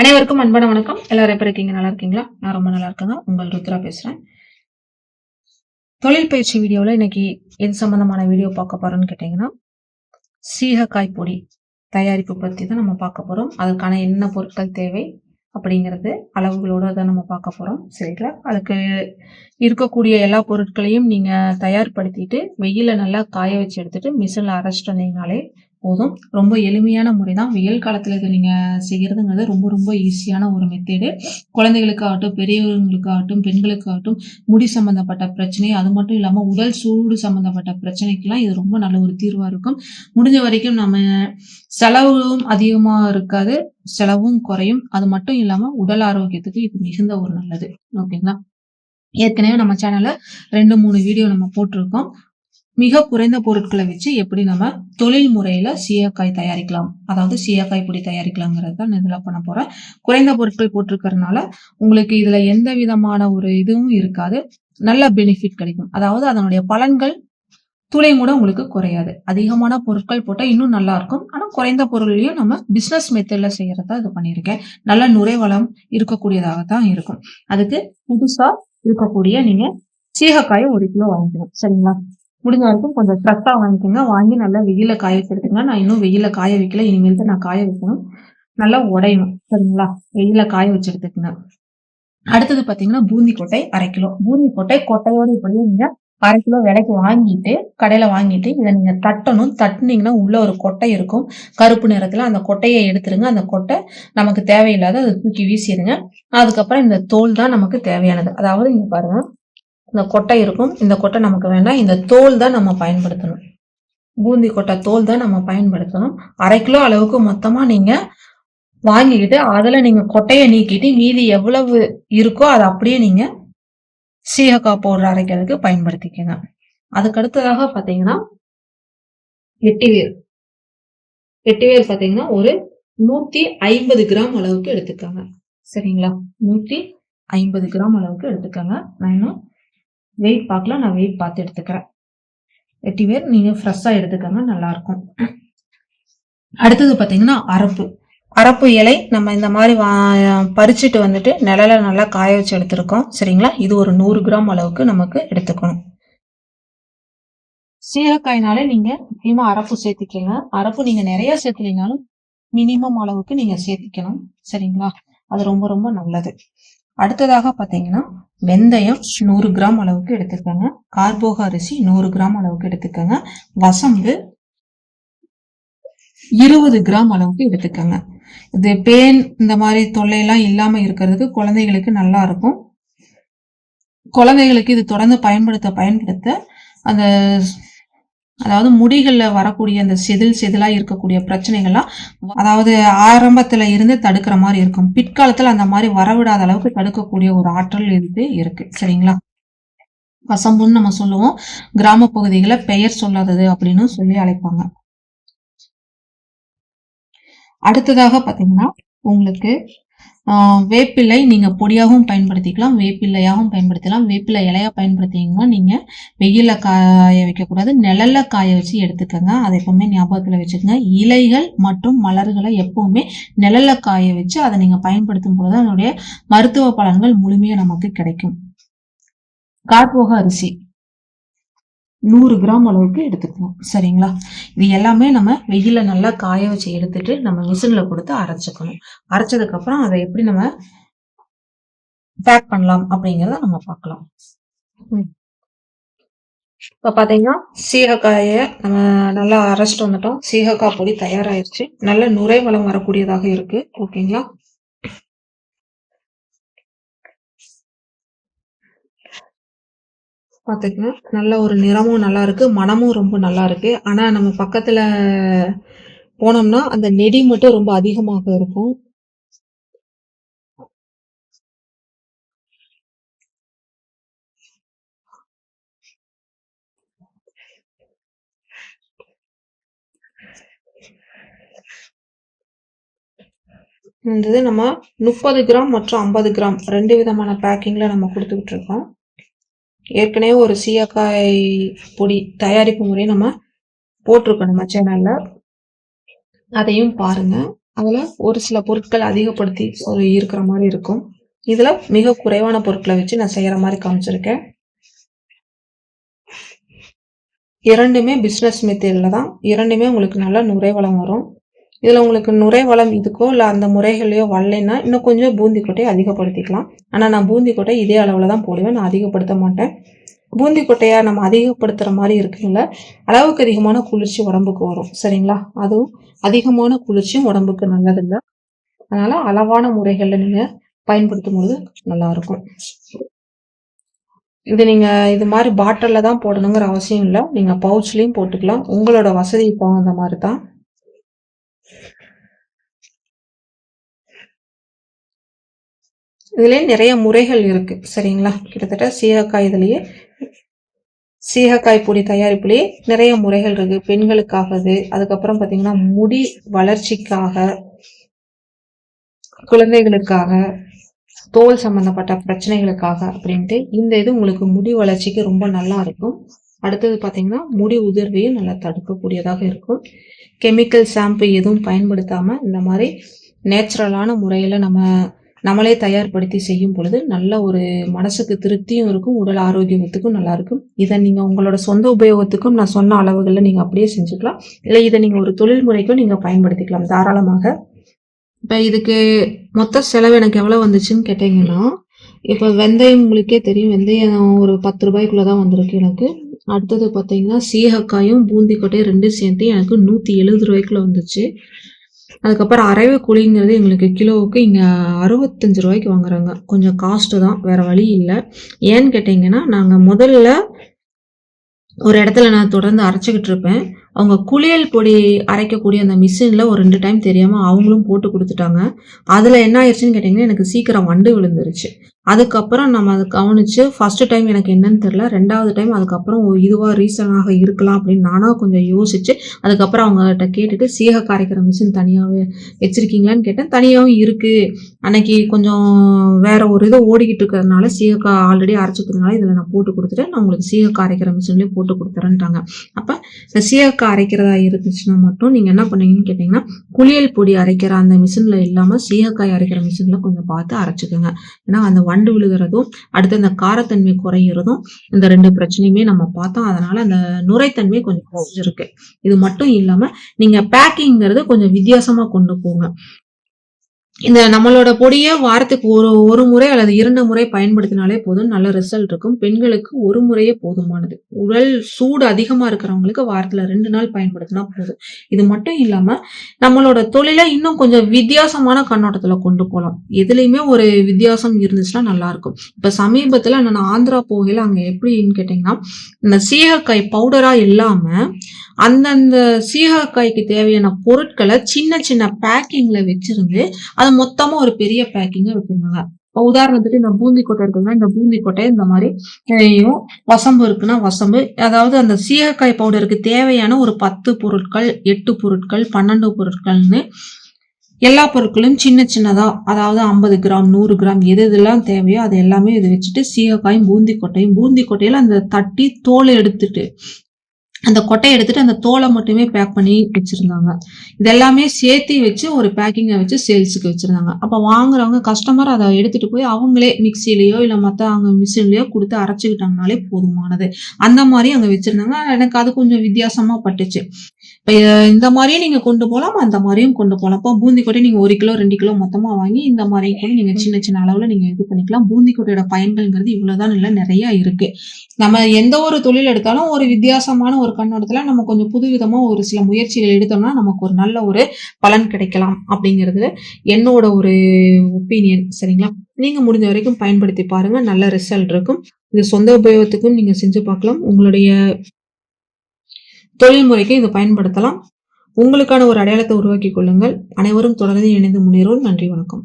அனைவருக்கும் அன்பான வணக்கம். எல்லாரும் எப்படி இருக்கீங்க? நல்லா இருக்கீங்களா? நான் ரொம்ப நல்லா இருக்கேங்க உங்கள் ருத்ரா பேசுறேன். தொழில் பயிற்சி வீடியோவில் இன்னைக்கு எது சம்பந்தமான வீடியோ பார்க்க போறோம்னு கேட்டிங்கன்னா சீகக்காய் பொடி தயாரிப்பு பற்றி தான் நம்ம பார்க்க போறோம். அதுக்கான என்ன பொருட்கள் தேவை அப்படிங்கிறது அளவுகளோடு தான் நம்ம பார்க்க போகிறோம் சரிங்களா? அதுக்கு இருக்கக்கூடிய எல்லா பொருட்களையும் நீங்கள் தயார்படுத்திட்டு வெயிலில் நல்லா காய வச்சு எடுத்துட்டு மிஷினில் அரைச்சிட்டு வந்தீங்கனாலே போதும். ரொம்ப எளிமையான முறை தான் வெயில் காலத்தில் இதை நீங்கள் செய்கிறதுங்கிறது ரொம்ப ரொம்ப ஈஸியான ஒரு மெத்தேடு குழந்தைகளுக்காகட்டும் பெரியவர்களுக்காகட்டும் பெண்களுக்காகட்டும் முடி சம்மந்தப்பட்ட பிரச்சனை அது மட்டும் இல்லாமல் உடல் சூடு சம்மந்தப்பட்ட பிரச்சனைக்கெல்லாம் இது ரொம்ப நல்ல ஒரு தீர்வாக இருக்கும். முடிஞ்ச வரைக்கும் நம்ம செலவும் அதிகமாக இருக்காது. செலவும் குறையும். அது மட்டும் இல்லாமல் உடல் ஆரோக்கியத்துக்கு இது மிகுந்த ஒரு நல்லது. ஓகேங்களா? ஏற்கனவே நம்ம சேனலில் ரெண்டு மூணு வீடியோ நம்ம போட்டிருக்கோம். மிக குறைந்த பொருட்களை வச்சு எப்படி நம்ம தொழில் முறையில சீயக்காய் தயாரிக்கலாம். அதாவது சீயக்காய் பொடி தயாரிக்கலாங்கிறது தான் இதில் பண்ண போகிறேன் குறைந்த பொருட்கள் போட்டிருக்கறதுனால உங்களுக்கு இதில் எந்த விதமான ஒரு இதுவும் இருக்காது. நல்ல பெனிஃபிட் கிடைக்கும். அதாவது அதனுடைய பலன்கள் துளை கூட உங்களுக்கு குறையாது. அதிகமான பொருட்கள் போட்டால் இன்னும் நல்லா இருக்கும். ஆனால் குறைந்த பொருளையும் நம்ம பிஸ்னஸ் மெத்தடில் செய்யறதா இது பண்ணியிருக்கேன். நல்ல நுரைவளம் இருக்கக்கூடியதாக தான் இருக்கும். அதுக்கு புதுசாக இருக்கக்கூடிய நீங்கள் சீகக்காயை ஒரு கிலோ வாங்கிக்கணும். சரிங்களா? முடிஞ்ச வரைக்கும் கொஞ்சம் ஃப்ரெஷ்ஷாக வாங்கிக்கோங்க. வாங்கி நல்லா வெயில காய வச்சு நான் இன்னும் வெயில காய வைக்கல. இனிமேல் தான் நான் காய வைக்கணும். நல்லா உடையணும். சரிங்களா? வெயில காய வச்சுருக்குங்க. அடுத்தது பார்த்தீங்கன்னா பூந்தி கொட்டை அரை கிலோ. பூந்தி கொட்டை கொட்டையோடு இப்படியே நீங்கள் அரை கிலோ விலைக்கு வாங்கிட்டு கடையில் வாங்கிட்டு இதை நீங்கள் தட்டணும். தட்டினீங்கன்னா உள்ளே ஒரு கொட்டை இருக்கும். கருப்பு நிறத்தில் அந்த கொட்டையை எடுத்துருங்க. அந்த கொட்டை நமக்கு தேவையில்லாத அதை தூக்கி வீசிடுங்க. அதுக்கப்புறம் இந்த தோல் தான் நமக்கு தேவையானது. அதாவது இங்கே பாருங்கள் இந்த கொட்டை இருக்கும். இந்த கொட்டை நமக்கு வேண்டாம். இந்த தோல் தான் நம்ம பயன்படுத்தணும். பூந்தி கொட்டை தோல் தான் நம்ம பயன்படுத்தணும். அரை கிலோ அளவுக்கு மொத்தமா நீங்க வாங்கிக்கிட்டு அதுல நீங்க கொட்டையை நீக்கிட்டு மீதி எவ்வளவு இருக்கோ அதை அப்படியே நீங்க சீகக்காய் பவுடர் அரைக்கிறதுக்கு பயன்படுத்திக்கங்க. அதுக்கு அடுத்ததாக பாத்தீங்கன்னா எட்டிவேர் எட்டிவேர் பாத்தீங்கன்னா ஒரு நூத்தி ஐம்பது கிராம் அளவுக்கு எடுத்துக்கோங்க. சரிங்களா? நூத்தி ஐம்பது கிராம் அளவுக்கு எடுத்துக்கோங்க. நான் இன்னும் வெயிட் பார்க்கலாம் நான் வெயிட் பார்த்து எடுத்துக்கிறேன். வெட்டிவேர் நீங்கள் ஃப்ரெஷ்ஷாக எடுத்துக்கோங்க நல்லாயிருக்கும் அடுத்தது பார்த்தீங்கன்னா அரப்பு. அரப்பு இலை நம்ம இந்த மாதிரி வா பறிச்சுட்டு வந்துட்டு நிழல நல்லா காய வச்சு எடுத்துருக்கோம். சரிங்களா? இது ஒரு நூறு கிராம் அளவுக்கு நமக்கு எடுத்துக்கணும். சீரக்காய்னாலே நீங்க முக்கியமாக அரப்பு சேர்த்திக்கங்க. அரப்பு நீங்க நிறைய சேர்த்துலீங்கனாலும் மினிமம் அளவுக்கு நீங்க சேர்த்திக்கணும். சரிங்களா? அது ரொம்ப ரொம்ப நல்லது. அடுத்ததாக பார்த்தீங்கன்னா வெந்தயம் நூறு கிராம் அளவுக்கு எடுத்துக்கோங்க. கார்போக அரிசி நூறு கிராம் அளவுக்கு எடுத்துக்கோங்க. வசம்பு இருபது கிராம் அளவுக்கு எடுத்துக்கோங்க. இது பேன் இந்த மாதிரி தொல்லையெல்லாம் இல்லாம இருக்கிறதுக்கு குழந்தைகளுக்கு நல்லா இருக்கும். குழந்தைகளுக்கு இது தொடர்ந்து பயன்படுத்த பயன்படுத்த அந்த அதாவது முடிகளில் வரக்கூடிய அந்த செதில் செதிலாக இருக்கக்கூடிய பிரச்சனைகள்லாம் அதாவது ஆரம்பத்தில் இருந்து தடுக்கிற மாதிரி இருக்கும். பிற்காலத்தில் அந்த மாதிரி வரவிடாத அளவுக்கு தடுக்கக்கூடிய ஒரு ஆற்றல் இருந்து இருக்கு. சரிங்களா? வசம்புன்னு நம்ம சொல்லுவோம். கிராம பகுதிகளை பெயர் சொல்லாதது அப்படின்னு சொல்லி அழைப்பாங்க. அடுத்ததாக பார்த்தீங்கன்னா உங்களுக்கு வேப்பிலை நீங்கள் பொடியாகவும் பயன்படுத்திக்கலாம் வேப்பிலையாகவும் பயன்படுத்தலாம். வேப்பிலை இலையாக பயன்படுத்திங்கன்னா நீங்கள் வெயிலில் காய வைக்கக்கூடாது. நிழலில் காய வச்சு எடுத்துக்கோங்க. அதை எப்பவுமே ஞாபகத்தில் வச்சுக்கோங்க. இலைகள் மற்றும் மலர்களை எப்பவுமே நிழலில் காய வச்சு அதை நீங்கள் பயன்படுத்தும் பொழுது அதனுடைய மருத்துவ பலன்கள் முழுமையாக நமக்கு கிடைக்கும். கார்போக அரிசி. நூறு கிராம் அளவுக்கு எடுத்துக்கணும் சரிங்களா? இது எல்லாமே நம்ம வெயில நல்லா காய வச்சு எடுத்துட்டு நம்ம மிஷினில் கொடுத்து அரைச்சிக்கணும். அரைச்சதுக்கப்புறம் அதை எப்படி நம்ம பேக் பண்ணலாம் அப்படிங்கிறத நம்ம பார்க்கலாம். இப்போ பார்த்தீங்கன்னா சீகக்காயை நம்ம நல்லா அரைச்சிட்டு வந்துட்டோம். சீகக்காய் பொடி தயாராகிருச்சு நல்ல நுரை வளம் வரக்கூடியதாக இருக்கு. ஓகேங்களா? பார்த்துக்கங்க நல்ல ஒரு நிறமும் நல்லா இருக்கு மனமும் ரொம்ப நல்லா இருக்கு ஆனால் நம்ம பக்கத்தில் போனோம்னா அந்த நெடி மட்டும் ரொம்ப அதிகமாக இருக்கும். இருந்தது நம்ம முப்பது கிராம் மற்றும் ஐம்பது கிராம் ரெண்டு விதமான பேக்கிங்கில் நம்ம கொடுத்துக்கிட்டு இருக்கோம். ஏற்கனவே ஒரு சீயக்காய் பொடி தயாரிப்பு முறை நம்ம போட்டிருக்கோம் நம்ம சேனலில் அதையும் பாருங்கள் அதில் ஒரு சில பொருட்கள் அதிகப்படுத்தி ஒரு இருக்கிற மாதிரி இருக்கும். இதில் மிக குறைவான பொருட்களை வச்சு நான் செய்கிற மாதிரி காமிச்சிருக்கேன். இரண்டுமே பிஸ்னஸ் மெத்தேடில் தான். இரண்டுமே உங்களுக்கு நல்ல நுரைவளம் வரும். இதில் உங்களுக்கு நுரை வளம் இதுக்கோ இல்லை அந்த முறைகளையோ வரலைன்னா இன்னும் கொஞ்சம் பூந்தி கொட்டையை அதிகப்படுத்திக்கலாம். ஆனால் நான் பூந்தி கொட்டை இதே அளவில் தான் போடுவேன். நான் அதிகப்படுத்த மாட்டேன். பூந்தி கொட்டையை நம்ம அதிகப்படுத்துகிற மாதிரி இருக்குங்கள அளவுக்கு அதிகமான குளிர்ச்சி உடம்புக்கு வரும். சரிங்களா? அதுவும் அதிகமான குளிர்ச்சியும் உடம்புக்கு நல்லதில்லை. அதனால் அளவான முறைகளில் நீங்கள் பயன்படுத்தும் பொழுது நல்லாயிருக்கும். இது நீங்கள் இது மாதிரி பாட்டிலில் தான் போடணுங்கிற அவசியம் இல்லை. நீங்கள் பவுச்லேயும் போட்டுக்கலாம். உங்களோட வசதிக்கு தகுந்த மாதிரி தான். இதுலேயே நிறைய முறைகள் இருக்கு சரிங்களா? கிட்டத்தட்ட சீகக்காய் இதுலேயே. சீகக்காய் பொடி தயாரிப்புலேயே நிறைய முறைகள் இருக்கு. பெண்களுக்காகது அதுக்கப்புறம் பார்த்தீங்கன்னா முடி வளர்ச்சிக்காக குழந்தைகளுக்காக தோல் சம்பந்தப்பட்ட பிரச்சனைகளுக்காக அப்படின்ட்டு இந்த இது உங்களுக்கு முடி வளர்ச்சிக்கு ரொம்ப நல்லா இருக்கும். அடுத்தது பார்த்தீங்கன்னா முடி உதிர்வையும் நல்லா தடுக்கக்கூடியதாக இருக்கும். கெமிக்கல் ஷாம்பு எதுவும் பயன்படுத்தாமல் இந்த மாதிரி நேச்சுரலான முறையில் நம்ம நம்மளே தயார்படுத்தி செய்யும் பொழுது நல்ல ஒரு மனசுக்கு திருப்தியும் இருக்கும் உடல் ஆரோக்கியத்துக்கும் நல்லா இருக்கும். இதை நீங்கள் உங்களோட சொந்த உபயோகத்துக்கும் நான் சொன்ன அளவுகளில் நீங்கள் அப்படியே செஞ்சுக்கலாம். இல்லை இதை நீங்கள் ஒரு தொழில் முறைக்கும் நீங்கள் பயன்படுத்திக்கலாம். தாராளமாக. இப்போ இதுக்கு மொத்த செலவு எனக்கு எவ்வளோ வந்துச்சுன்னு கேட்டிங்கன்னா இப்போ வெந்தயம் உங்களுக்கே தெரியும். வெந்தயம் ஒரு பத்து ரூபாய்க்குள்ளே தான் வந்திருக்கு எனக்கு. அடுத்தது பார்த்தீங்கன்னா சீகக்காயும் பூந்திக்கொட்டையும் ரெண்டும் சேர்த்து எனக்கு நூற்றி எழுபது ரூபாய்க்குள்ள வந்துச்சு. அதுக்கப்புறம் அரைவு கூலிங்கிறது எங்களுக்கு கிலோவுக்கு இங்கே அறுபத்தஞ்சு ரூபாய்க்கு வாங்குறாங்க. கொஞ்சம் காஸ்ட்டு தான் வேறு வழி இல்லை. ஏன்னு கேட்டிங்கன்னா நாங்கள் முதல்ல ஒரு இடத்துல நான் தொடர்ந்து அரைச்சிக்கிட்டு இருப்பேன். அவங்க குளியல் பொடி அரைக்கக்கூடிய அந்த மிஷினில் ஒரு ரெண்டு டைம் தெரியாமல் அவங்களும் போட்டு கொடுத்துட்டாங்க. அதில் என்ன ஆயிடுச்சுன்னு கேட்டிங்கன்னா எனக்கு சீக்கிரம் வண்டு விழுந்துருச்சு. அதுக்கப்புறம் நம்ம அதை கவனித்து ஃபஸ்ட்டு டைம் எனக்கு என்னன்னு தெரில ரெண்டாவது டைம் அதுக்கப்புறம் இதுவாக ரீசனாக இருக்கலாம் அப்படின்னு நானாக கொஞ்சம் யோசித்து அதுக்கப்புறம் அவங்ககிட்ட கேட்டுட்டு சீக கரைக்கிற மிஷின் தனியாகவே வச்சுருக்கீங்களான்னு கேட்டேன். தனியாகவும் இருக்குது அன்னைக்கு கொஞ்சம் வேற ஒரு இதை ஓடிக்கிட்டு இருக்கிறதுனால சீகக்கா ஆல்ரெடி அரைச்சிக்கிறதுனால இதில் நான் போட்டு கொடுத்துட்டேன். நான் உங்களுக்கு சீகக்கா அரைக்கிற மிஷின்லேயே போட்டு கொடுத்துறேன்ட்டாங்க. அப்போ இந்த சீகக்கா அரைக்கிறதா இருந்துச்சுன்னா மட்டும் நீங்கள் என்ன பண்ணீங்கன்னு கேட்டிங்கன்னா குளியல் பொடி அரைக்கிற அந்த மிஷினில் இல்லாமல் சீகக்காய் அரைக்கிற மிஷினில் கொஞ்சம் பார்த்து அரைச்சிக்கோங்க. ஏன்னா அந்த வண்டு விழுகிறதும் அடுத்து அந்த காரத்தன்மை குறையிறதும் இந்த ரெண்டு பிரச்சனையுமே நம்ம பார்த்தோம். அதனால அந்த நுரைத்தன்மை கொஞ்சம் குறைஞ்சிருக்கு. இது மட்டும் இல்லாம நீங்க பேக்கிங்கிறது கொஞ்சம் வித்தியாசமா கொண்டு போங்க. இந்த நம்மளோட பொடியை வாரத்துக்கு ஒரு ஒரு முறை அல்லது இரண்டு முறை பயன்படுத்தினாலே போதும். நல்ல ரிசல்ட் இருக்கும். பெண்களுக்கு ஒரு முறையே போதுமானது. உடல் சூடு அதிகமாக இருக்கிறவங்களுக்கு வாரத்தில் ரெண்டு நாள் பயன்படுத்தினா போதும். இது மட்டும் இல்லாமல் நம்மளோட தொழிலை இன்னும் கொஞ்சம் வித்தியாசமான கண்ணோட்டத்தில் கொண்டு போகலாம் எதுலையுமே ஒரு வித்தியாசம் இருந்துச்சுன்னா நல்லாயிருக்கும். இப்போ சமீபத்தில் நான் ஆந்திரா போகையில் அங்கே எப்படின்னு கேட்டிங்கன்னா இந்த சீகக்காய் பவுடராக இல்லாமல் அந்தந்த சீகக்காய்க்கு தேவையான பொருட்களை சின்ன சின்ன பேக்கிங்கில் வச்சிருந்து அதை மொத்தமா ஒரு பெரிய பேக்கிங்கா வச்சிருந்தாங்க இப்போ உதாரணத்துக்கு இந்த பூந்தி கொட்டை இருக்குன்னா இந்த பூந்தி கொட்டை இந்த மாதிரி வசம்பு இருக்குன்னா வசம்பு. அதாவது அந்த சீகக்காய் பவுடருக்கு தேவையான ஒரு பத்து பொருட்கள் எட்டு பொருட்கள் பன்னெண்டு பொருட்கள்னு எல்லா பொருட்களும் சின்ன சின்னதா அதாவது ஐம்பது கிராம் நூறு கிராம் எது எதெல்லாம் தேவையோ அது எல்லாமே இது வச்சுட்டு சீகக்காயும் பூந்தி கொட்டையும் பூந்தி கொட்டையில் அந்த தட்டி தோலை எடுத்துட்டு அந்த கொட்டையை எடுத்துட்டு அந்த தோலை மட்டுமே பேக் பண்ணி வச்சிருந்தாங்க. இதெல்லாமே சேர்த்து வச்சு ஒரு பேக்கிங்கை வச்சு சேல்ஸுக்கு வச்சிருந்தாங்க. அப்போ வாங்குறவங்க கஸ்டமர் அதை எடுத்துட்டு போய் அவங்களே மிக்சிலேயோ இல்லை மற்ற அவங்க மிஷின்லேயோ கொடுத்து அரைச்சிக்கிட்டாங்கனாலே போதுமானது. அந்த மாதிரி அங்கே வச்சிருந்தாங்க. எனக்கு அது கொஞ்சம் வித்தியாசமா பட்டுச்சு. இப்போ இந்த மாதிரியும் நீங்கள் கொண்டு போகலாம் அந்த மாதிரியும் கொண்டு போகலாம் இப்போ பூந்தி கொட்டை நீங்கள் ஒரு கிலோ ரெண்டு கிலோ மொத்தமாக வாங்கி இந்த மாதிரியும் கூட நீங்கள் சின்ன சின்ன அளவில் நீங்கள் இது பண்ணிக்கலாம். பூந்தி கொட்டையோட பயன்கள்ங்கிறது இவ்வளோதான் இல்லை நிறையா இருக்குது நம்ம எந்த ஒரு தொழில் எடுத்தாலும் ஒரு வித்தியாசமான ஒரு கண்ணோட்டத்தில் நம்ம கொஞ்சம் புதுவிதமாக ஒரு சில முயற்சிகள் எடுத்தோம்னா நமக்கு ஒரு நல்ல ஒரு பலன் கிடைக்கலாம் அப்படிங்கிறது என்னோட ஒரு ஒப்பீனியன் சரிங்களா? நீங்கள் முடிஞ்ச வரைக்கும் பயன்படுத்தி பாருங்கள் நல்ல ரிசல்ட் இருக்கும். இது சொந்த உபயோகத்துக்கும் நீங்கள் செஞ்சு பார்க்கலாம். உங்களுடைய தொழில்முறைக்கு இதை பயன்படுத்தலாம். உங்களுக்கான ஒரு அடையாளத்தை உருவாக்கி கொள்ளுங்கள். அனைவரும் தொடர்ந்து இணைந்து முன்னேறுவோம். நன்றி வணக்கம்.